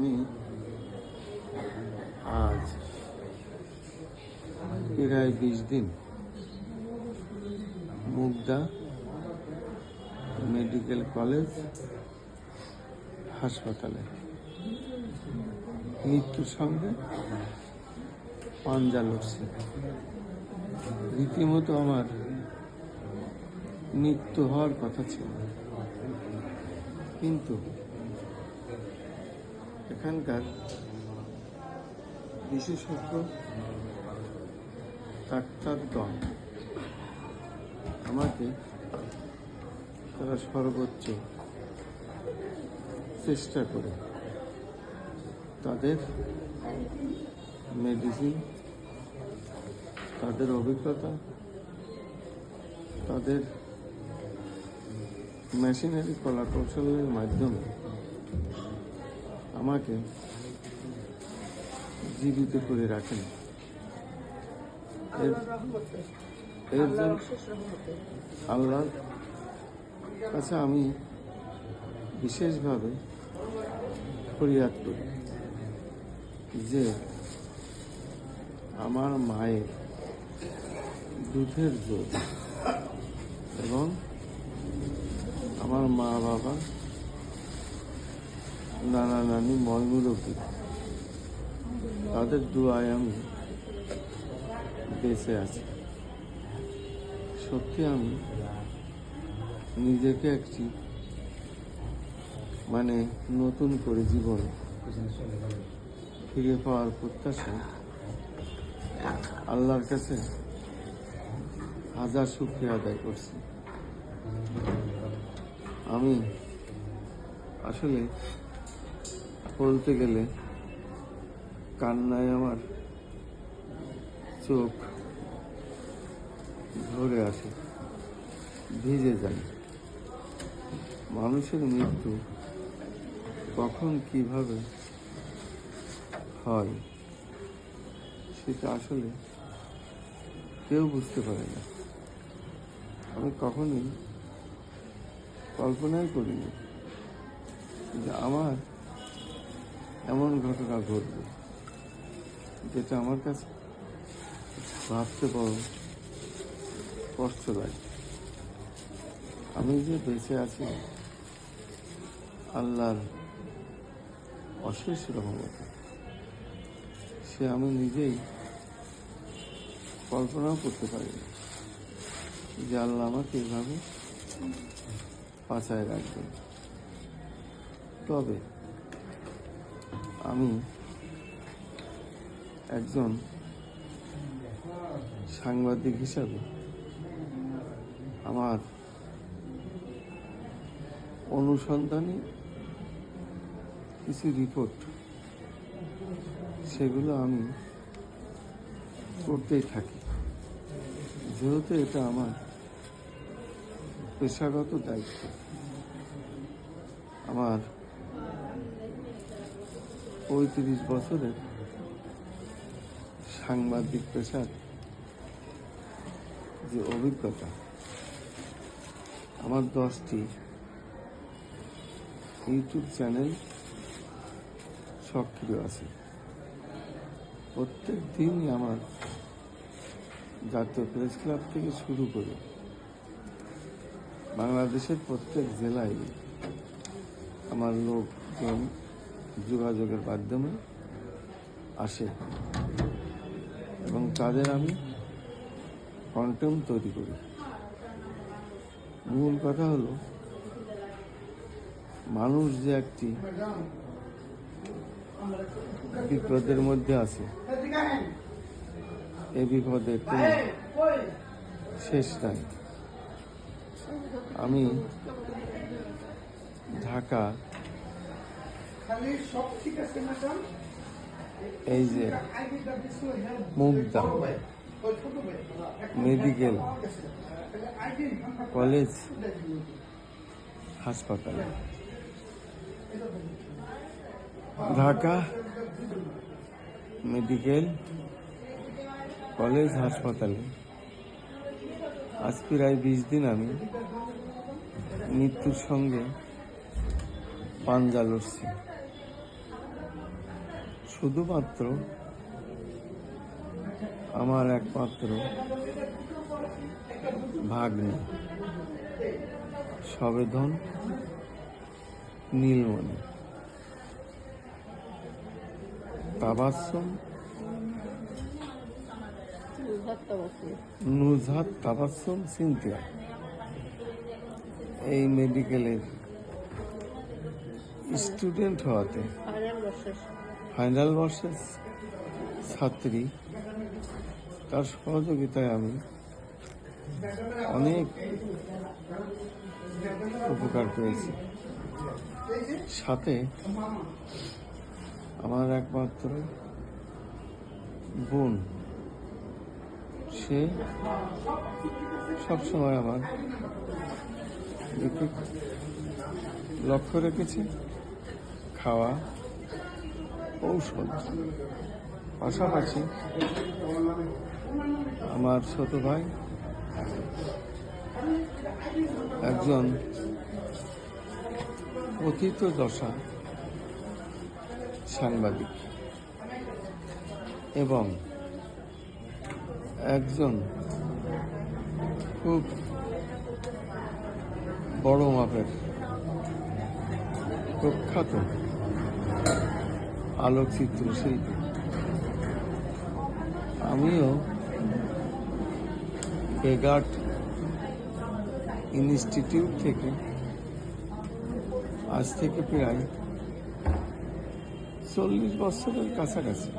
আমি আজ প্রায় বিশ দিন মুগদা মেডিকেল কলেজ হাসপাতালে মৃত্যুর সঙ্গে পাঞ্জা লড়ছি। রীতিমতো আমার মৃত্যু হওয়ার কথা ছিল। কিন্তু এখানকার বিশেষজ্ঞ ডাক্তারগণ আমাকে তারা সর্বোচ্চ চেষ্টা করে। তাদের মেডিসিন তাদের অভিজ্ঞতা, তাদের মেশিনারি কলা কৌশলের মাধ্যমে আমাকে জীবিত করে রাখেন। এর এর জন্য আল্লাহর কাছে আমি বিশেষভাবে ফরিয়াদ করি যে আমার মায়ের দুধের জোর এবং আমার মা বাবা নানা নানি ময়মুরব্বী তাদের দুয়ায় আমি বেঁচে আছি। সত্যি আমি নিজেকে একটি মানে নতুন করে জীবন ফিরে পাওয়ার প্রত্যাশা আল্লাহর কাছে হাজার শুক্রিয়া আদায় করছি। আমি আসলে বলতে গেলে কান্নায় আমার চোখ ধরে আসে, ভিজে যায়। মানুষের মৃত্যু কখন কীভাবে হয় সেটা আসলে কেউ বুঝতে পারে না। আমি কখনোই কল্পনাই করিনি যে আমার এমন ঘটনা ঘটবে যেটা আমার কাছে ভাবতে বড় কষ্ট লাগে। আমি যে বেঁচে আছি, আল্লাহর অশেষ রহমত। সে আমি নিজেই কল্পনাও করতে পারিনি যে আল্লাহ আমাকে এভাবে বাঁচায় রাখবেন। তবে আমি একজন সাংবাদিক হিসাবে আমার অনুসন্ধানী কিছু রিপোর্ট সেগুলো আমি করতেই থাকি। যেহেতু এটা আমার পেশাগত দায়িত্ব, আমার পঁয়ত্রিশ বছরের সাংবাদিক পেশার যে অভিজ্ঞতা, আমার দশটি ইউটিউব চ্যানেল সক্রিয় আছে। প্রত্যেক দিনই আমার জাতীয় প্রেস ক্লাব থেকে শুরু করে বাংলাদেশের প্রত্যেক জেলায় আমার লোকজন যোগাযোগের মাধ্যমে আসে। এবং তাদের আমি কন্টেন্ট তৈরি করি। মূল কথা হলো, মানুষ যে একটি বিপদের মধ্যে আছে এই বিপদের কোনো শেষ নাই। আমি ঢাকা এই যে মুগদা মেডিকেল। কলেজ। হাসপাতাল। ঢাকা। মেডিকেল। কলেজ হাসপাতালে। আজ প্রায় বিশ দিন আমি মৃত্যুর সঙ্গে পাঞ্জা লড়ছি। শুধুমাত্র আমার একমাত্র ভাগ্নে সবেধন নীলমণি। তাবাসম নুজহাত তাবাসম সিনথিয়া। এই মেডিকেলের স্টুডেন্ট হওয়াতে। ফাইনাল বর্ষের ছাত্রী। তার সহযোগিতায় আমি অনেক উপকার পেয়েছি। সাথে আমার একমাত্র বোন, সে সবসময় আমার লক্ষ্য রেখেছে, খাওয়া ঔষধ পাশাপাশি আমার ছোট ভাই একজন পতিত দশা সাংবাদিক এবং একজন খুব বড় মাপের প্রখ্যাত আলোকচিত্র শিল্পী আমিও বেগাট ইনস্টিটিউট থেকে আজ থেকে প্রায় চল্লিশ বছরের কাছাকাছি।